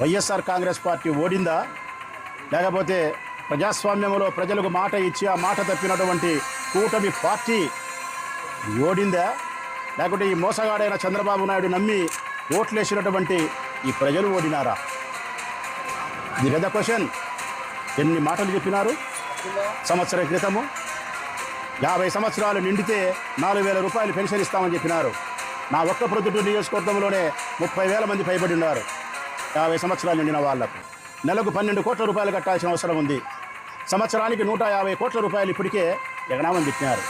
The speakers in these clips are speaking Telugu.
వైఎస్ఆర్ కాంగ్రెస్ పార్టీ ఓడిందా? లేకపోతే ప్రజాస్వామ్యంలో ప్రజలకు మాట ఇచ్చి ఆ మాట తప్పినటువంటి కూటమి పార్టీ ఓడిందా? లేకుంటే ఈ మోసగాడైన చంద్రబాబు నాయుడు నమ్మి ఓట్లేసినటువంటి ఈ ప్రజలు ఓడినారా? ఇది పెద్ద క్వశ్చన్. ఎన్ని మాటలు చెప్పినారు? సంవత్సర క్రితము యాభై సంవత్సరాలు నిండితే నాలుగు వేల రూపాయలు పెన్షన్ ఇస్తామని చెప్పినారు. నా ఒక్క ప్రొద్దుటూరు నియోజకవర్గంలోనే ముప్పై వేల మంది పైబడి ఉన్నారు. యాభై సంవత్సరాలు నిండిన వాళ్ళకు నెలకు పన్నెండు కోట్ల రూపాయలు కట్టాల్సిన అవసరం ఉంది. సంవత్సరానికి నూట యాభై కోట్ల రూపాయలు ఇప్పటికే ఎగనామని చెప్పినారు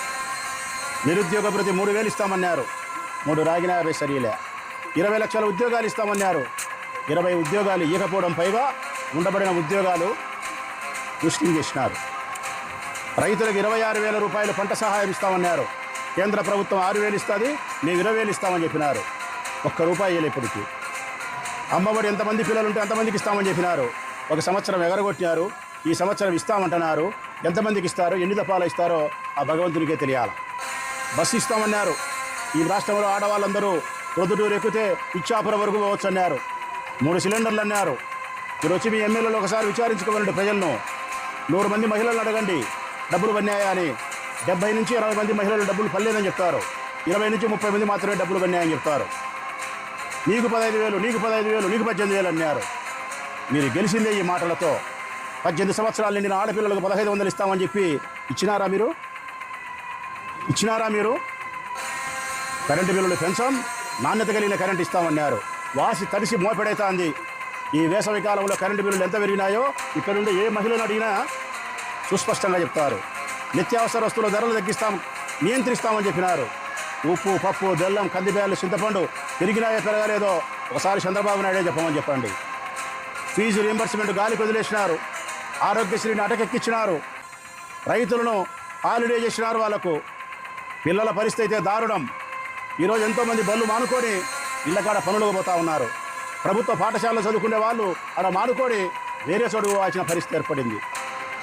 నిరుద్యోగ భృతి మూడు వేలు ఇస్తామన్నారు. మూడు రాగిన యాభై సరిలే. ఇరవై లక్షల ఉద్యోగాలు ఇస్తామన్నారు. ఇరవై ఉద్యోగాలు ఇవ్వకపోవడం పైగా ఉండబడిన ఉద్యోగాలు దృష్టి చేసినారు. రైతులకు ఇరవై ఆరు వేల రూపాయలు పంట సహాయం ఇస్తామన్నారు. కేంద్ర ప్రభుత్వం ఆరు వేలు ఇస్తుంది మేము ఇరవై వేలు ఇస్తామని చెప్పినారు. ఒక్క రూపాయి ఇవ్వలే ఇప్పటికి. అమ్మఒడి ఎంతమంది పిల్లలు ఉంటే అంతమందికి ఇస్తామని చెప్పినారు. ఒక సంవత్సరం ఎగరగొట్టినారు. ఈ సంవత్సరం ఇస్తామంటున్నారు. ఎంతమందికి ఇస్తారు? ఎన్ని దఫాలు ఇస్తారో ఆ భగవంతునికే తెలియాలి. బస్సు ఇస్తామన్నారు. ఈ రాష్ట్రంలో ఆడవాళ్ళందరూ ప్రొద్దుటూరు ఎక్కితే ఇచ్చాపురం వరకు పోవచ్చు అన్నారు మూడు సిలిండర్లు అన్నారు. మీరు వచ్చి మీ ఎమ్మెల్యేలు ఒకసారి విచారించుకోవాలండి ప్రజలను. నూరు మంది మహిళలను అడగండి. డబ్బులు పన్నాయా అని. డెబ్బై నుంచి ఇరవై మంది మహిళలు డబ్బులు పర్లేదని చెప్తారు. ఇరవై నుంచి ముప్పై మంది మాత్రమే డబ్బులు పన్నాయని చెప్తారు. నీకు పదహైదు వేలు నీకు పదహైదు వేలు నీకు పద్దెనిమిది వేలు అన్నారు. మీరు గెలిచిందే ఈ మాటలతో. పద్దెనిమిది సంవత్సరాలు నిండిన ఆడపిల్లలకు పదహైదు వందలు ఇస్తామని చెప్పి ఇచ్చినారా మీరు? ఇచ్చినారా మీరు? కరెంటు బిల్లులు పెంచాం నాణ్యత కలిగిన కరెంట్ ఇస్తామన్నారు. వాసి తడిసి మోపెడైతుంది. ఈ వేసవి కాలంలో కరెంటు బిల్లులు ఎంత పెరిగినాయో ఇక్కడ నుండి ఏ మహిళను అడిగినా సుస్పష్టంగా చెప్తారు. నిత్యావసర వస్తువుల ధరలు తగ్గిస్తాం నియంత్రిస్తామని చెప్పినారు. ఉప్పు పప్పు బెల్లం కందిబేళ్ళు చింతపండు పెరిగినాయో పెరగలేదో ఒకసారి చంద్రబాబు నాయుడే చెప్పమని చెప్పండి. ఫీజు రీంబర్స్మెంట్ గాలికి వదిలేసినారు. ఆరోగ్యశ్రీని అటకెక్కించినారు రైతులను హాలిడే చేసినారు వాళ్ళకు. పిల్లల పరిస్థితి అయితే దారుణం. ఈరోజు ఎంతోమంది బళ్ళు మానుకొని ఇళ్ళకాడ పనులకు పోతా ఉన్నారు. ప్రభుత్వ పాఠశాలలో చదువుకునే వాళ్ళు అక్కడ మానుకొని వేరే చోటు పోవాల్సిన పరిస్థితి ఏర్పడింది.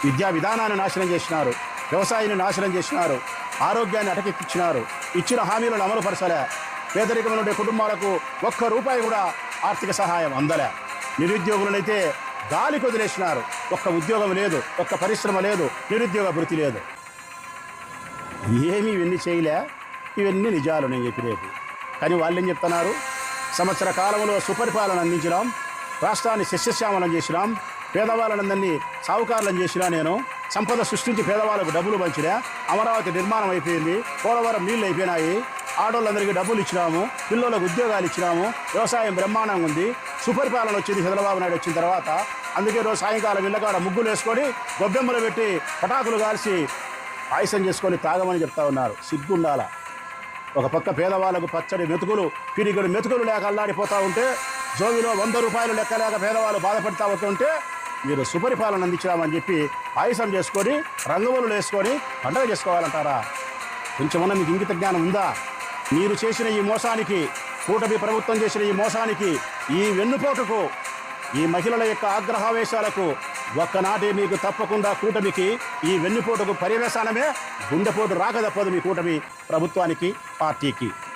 విద్యా విధానాన్ని నాశనం చేసినారు. వ్యవసాయాన్ని నాశనం చేసినారు. ఆరోగ్యాన్ని అటకెక్కించినారు ఇచ్చిన హామీలను అమలుపరచలే. పేదరికం నుండి కుటుంబాలకు ఒక్క రూపాయి కూడా ఆర్థిక సహాయం అందలే. నిరుద్యోగులనైతే గాలికి వదిలేసినారు ఒక్క ఉద్యోగం లేదు ఒక్క పరిశ్రమ లేదు నిరుద్యోగ భృతి లేదు. ఏమీ ఇవన్నీ చేయలే. ఇవన్నీ నిజాలు నేను చెప్పినవి. కానీ వాళ్ళు ఏం చెప్తున్నారు? సంవత్సర కాలంలో సుపరిపాలన అందించినాం. రాష్ట్రాన్ని సస్యశ్యామలం చేసినాం. పేదవాళ్ళనందరినీ సావుకారులను చేసినా నేను. సంపద సృష్టించి పేదవాళ్ళకు డబ్బులు పంచినా అమరావతి నిర్మాణం అయిపోయింది. పోలవరం నీళ్ళు అయిపోయినాయి. ఆడవాళ్ళందరికీ డబ్బులు ఇచ్చినాము. పిల్లలకు ఉద్యోగాలు ఇచ్చినాము. వ్యవసాయం బ్రహ్మాండంగా ఉంది. సుపరిపాలన వచ్చింది చంద్రబాబు నాయుడు వచ్చిన తర్వాత. అందుకే రోజు సాయంకాలం ఇళ్ళకాడ ముగ్గులు వేసుకొని గొబ్బెమ్మలు పెట్టి పటాకులు కాల్చి పాయసం చేసుకొని తాగమని చెప్తా ఉన్నారు. సిగ్గుండాల? ఒక పక్క పేదవాళ్ళకు పచ్చడి మెతుకులు పిరిగడు మెతుకులు లేక అల్లాడిపోతూ ఉంటే జోబిలో వంద రూపాయలు లెక్క లేక పేదవాళ్ళు బాధపడతా ఉంటుంటే మీరు సుపరిపాలన అందించామని చెప్పి పాయసం చేసుకొని రంగులు వేసుకొని పండగ చేసుకోవాలంటారా? కొంచెమన్నా మీకు ఇంగిత జ్ఞానం ఉందా? మీరు చేసిన ఈ మోసానికి కూటమి ప్రభుత్వం చేసిన ఈ మోసానికి ఈ వెన్నుపోకకు ఈ మహిళల యొక్క ఆగ్రహావేశాలకు ఒక్కనాటి మీకు తప్పకుండా కూటమికి ఈ వెన్నుపోటుకు పర్యవేశానమే గుండెపోటు రాక తప్పదు మీ కూటమి ప్రభుత్వానికి పార్టీకి.